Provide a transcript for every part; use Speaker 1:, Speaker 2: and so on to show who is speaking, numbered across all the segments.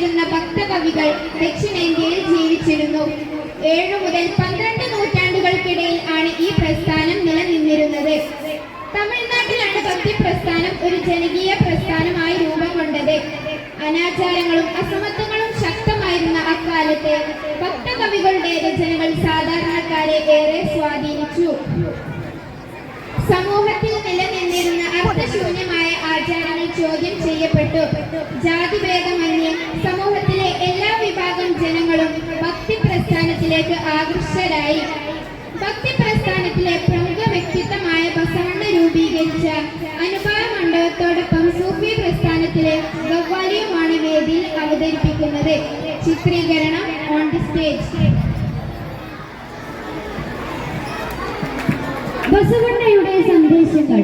Speaker 1: നിന്നിരുന്ന ഭക്തകവികൾ ദക്ഷിണേന്ത്യയിൽ ജീവിച്ചിരുന്നു. ഏഴു മുതൽ പന്ത്രണ്ട് നൂറ്റാണ്ടുകൾക്കിടയിൽ ആണ് ഈ പ്രസ്ഥാനം നിലനിന്നിരുന്നത്. തമിഴ്നാട്ടിലാണ് ഭക്തി പ്രസ്ഥാനം ഒരു ജനകീയ പ്രസ്ഥാനമായി രൂപം കൊണ്ടത്. അനാചാരങ്ങളും അസമത്വങ്ങളും ശക്തമായിരുന്ന അക്കാലത്ത് ഭക്തകവികളുടെ രചനകൾ സാധാരണക്കാരെ ഏറെ സ്വാധീനിച്ചു. സമൂഹത്തിൽ നിലനിന്നിരുന്ന അർത്ഥശൂന്യമായ ആചാരങ്ങൾ ചോദ്യം ചെയ്യപ്പെട്ടു. ജാതിഭേദമന്യേ സമൂഹത്തിലെ എല്ലാ വിഭാഗം ജനങ്ങളും ഭക്തി പ്രസ്ഥാനത്തിലേക്ക് ആകൃഷ്ടരായി. ഭക്തി പ്രസ്ഥാനത്തിലെ പ്രമുഖ വ്യക്തിത്വമായ ബസവണ്ണ രൂപീകരിച്ച അനുഭവ മണ്ഡപത്തോടൊപ്പം സൂഫി പ്രസ്ഥാനത്തിലെ ഗവ്വാലിയുമാണ് വേദിയിൽ അവതരിപ്പിക്കുന്നത്. ചിത്രീകരണം ഓൺ ദി സ്റ്റേജ്
Speaker 2: ബസവണ്ണയുടെ സന്ദേശങ്ങൾ.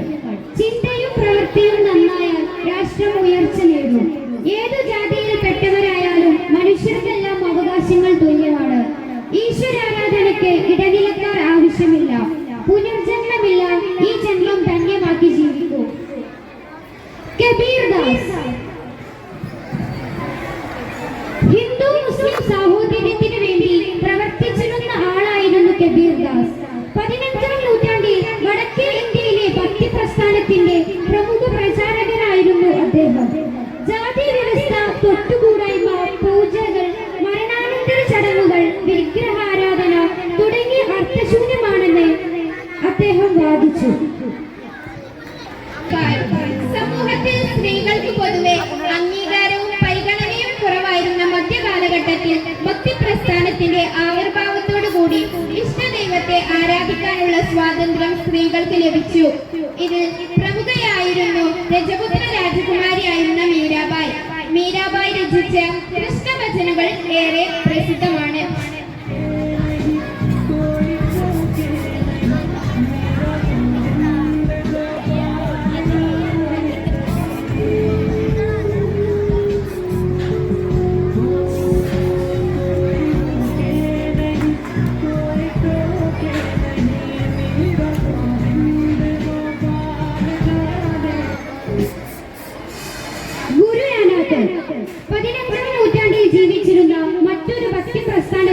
Speaker 2: ചിന്തയും പ്രവൃത്തിയും നന്നായാൽ രാഷ്ട്രം ഉയർച്ച നേടും. ഏതു ജാതിയിൽപ്പെട്ടവരായാലും മനുഷ്യർക്കെല്ലാം അവകാശങ്ങൾ തുല്യമാണ്. ഈശ്വരാരാധനയ്ക്ക് ഇടനിലക്കാർ ആവശ്യമില്ല. പുനർജന്മമില്ല. ഈ ജന്മം ധന്യമാക്കി ജീവിക്കൂ. കബീർ ദാസ്. ഹിന്ദു മുസ്ലിം സാഹോദര്യത്തിന് വേണ്ടി പ്രവർത്തിച്ചിരുന്ന ആളായിരുന്നു കബീർ ദാസ്. തൊട്ടുകൂടായ്മ പൂജകൾ മരണാനന്തര ചടങ്ങുകൾ വിഗ്രഹാരാധന തുടങ്ങിയ അർത്ഥശൂന്യമാണെന്ന് അദ്ദേഹം വാദിച്ചു.
Speaker 1: സമൂഹത്തിൽ സ്ത്രീകൾക്ക് പൊതുവെ അംഗീകാരവും പരിഗണനയും കുറവായിരുന്ന മധ്യകാലഘട്ടത്തിൽ ഭക്തി പ്രസ്ഥാനത്തിന്റെ ആവിർഭാവത്തോടു കൂടി ഇഷ്ടദൈവത്തെ ആരാധിക്കാനുള്ള സ്വാതന്ത്ര്യം സ്ത്രീകൾക്ക് ലഭിച്ചു. ഇതിൽ പ്രമുഖയായിരുന്നു രജപുത്ര രാജകുമാരിയായിരുന്ന മീരാബായ് രചിച്ച കൃഷ്ണഭജനുകൾ ഏറെ പ്രസിദ്ധമാണ്.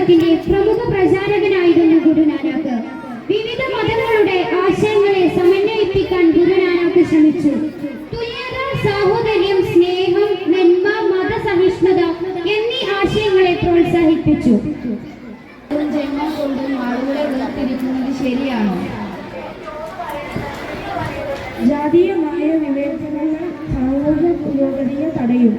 Speaker 2: പ്രസ്ഥാനത്തിന്റെ പ്രമുഖ പ്രചാരകനായിരുന്നു ഗുരുനാനാക്ക്. വിവിധ മതങ്ങളുടെ ആശയങ്ങളെ സമന്വയിപ്പിക്കാൻ ഗുരുനാനാക്ക് ശ്രമിച്ചു. തുല്യത സാഹോദര്യം സ്നേഹം നന്മ മതസഹിഷ്ണുത എന്നീ ആശയങ്ങളെ പ്രോത്സാഹിപ്പിച്ചു.
Speaker 1: ജന്മം കൊണ്ടും ശരിയാണോ
Speaker 3: ജാതീയമായ വിവേചനങ്ങൾ സാമൂഹ്യ പുരോഗതിയെ തടയും.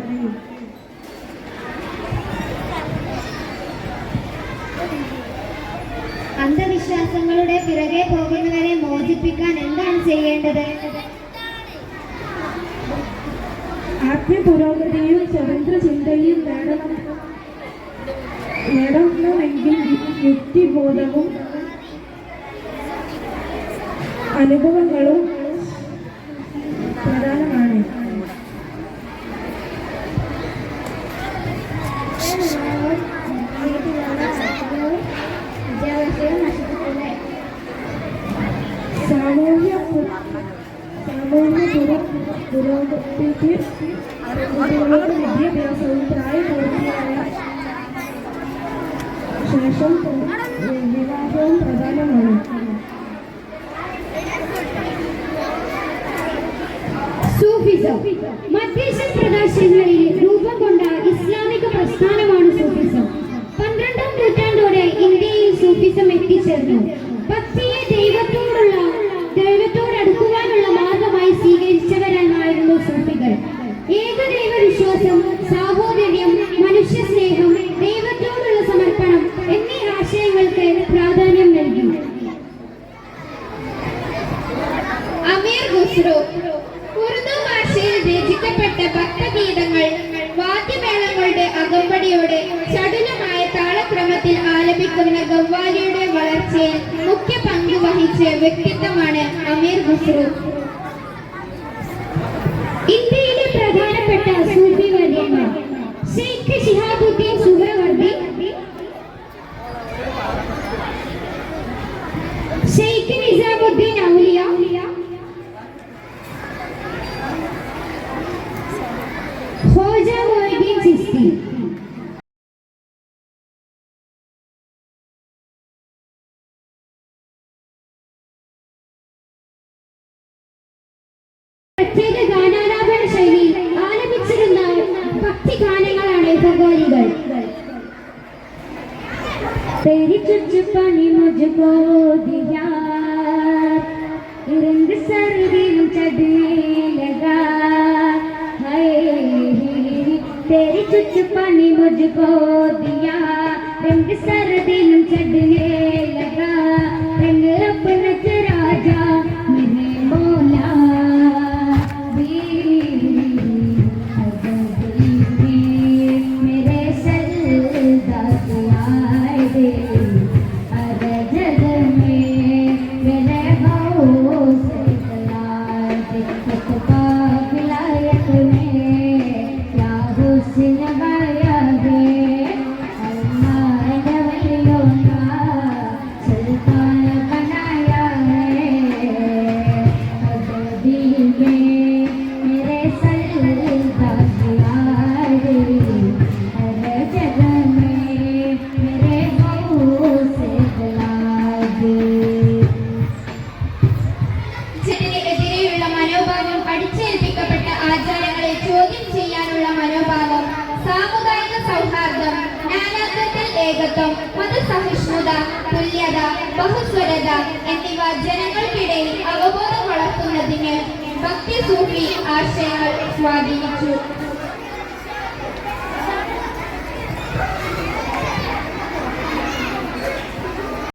Speaker 1: പോകുന്നവരെ മോചിപ്പിക്കാൻ എന്താണ് ചെയ്യേണ്ടത്?
Speaker 3: ആത്മീയ പുരോഗതിയും സ്വതന്ത്ര ചിന്തയും നേടണം നേടണമെങ്കിൽ യുക്തിബോധവും അനുഭവങ്ങളും സാമൂഹ്യ പു- സാമൂഹ്യ പുര- പുരോഗതിക്ക് കുട്ടികളുടെ വിദ്യാഭ്യാസവും പ്രായപൂർത്തിയായ ശേഷം വിവാഹവും പ്രധാനമാണ്
Speaker 2: സൂഫിസം മധ്യേഷ്യൻ പ്രദേശങ്ങളിൽ രൂപം കൊണ്ട ഇസ്ലാമിക പ്രസ്ഥാനമാണ് സൂഫിസം പന്ത്രണ്ടാം നൂറ്റാണ്ടോടെ ഇന്ത്യയിൽ സൂഫിസം എത്തിച്ചേർന്നു ഭക്തിയെ
Speaker 1: അകമ്പടിയോടെ ചടുലമായ താളക്രമത്തിൽ ആലപിക്കുന്ന ഗവ്വാലിയുടെ വളർച്ചയിൽ മുഖ്യ പങ്ക് വഹിച്ച വ്യക്തിത്വമാണ് അമീർ ഖുസ്രു.
Speaker 2: ഇന്ത്യയിലെ പ്രധാനപ്പെട്ട സൂഫി വര്യന്മാർ ഷെയ്ഖ് ഷിഹാബുദ്ദീൻ
Speaker 4: बचपनी मुझको दिया। रंग सर्दी चढ़ने लगा। है तेरी चुचपानी मुझको दिया। रंग
Speaker 5: सर സമത്വം മതസഹിഷ്ണുത തുല്യത ബഹുസ്വരത എന്നിവ ജനങ്ങൾക്കിടയിൽ അവബോധം വളർത്തുന്നതിന് ഭക്തി സൂഫി ആശയങ്ങൾ സ്വാധീനിച്ചു.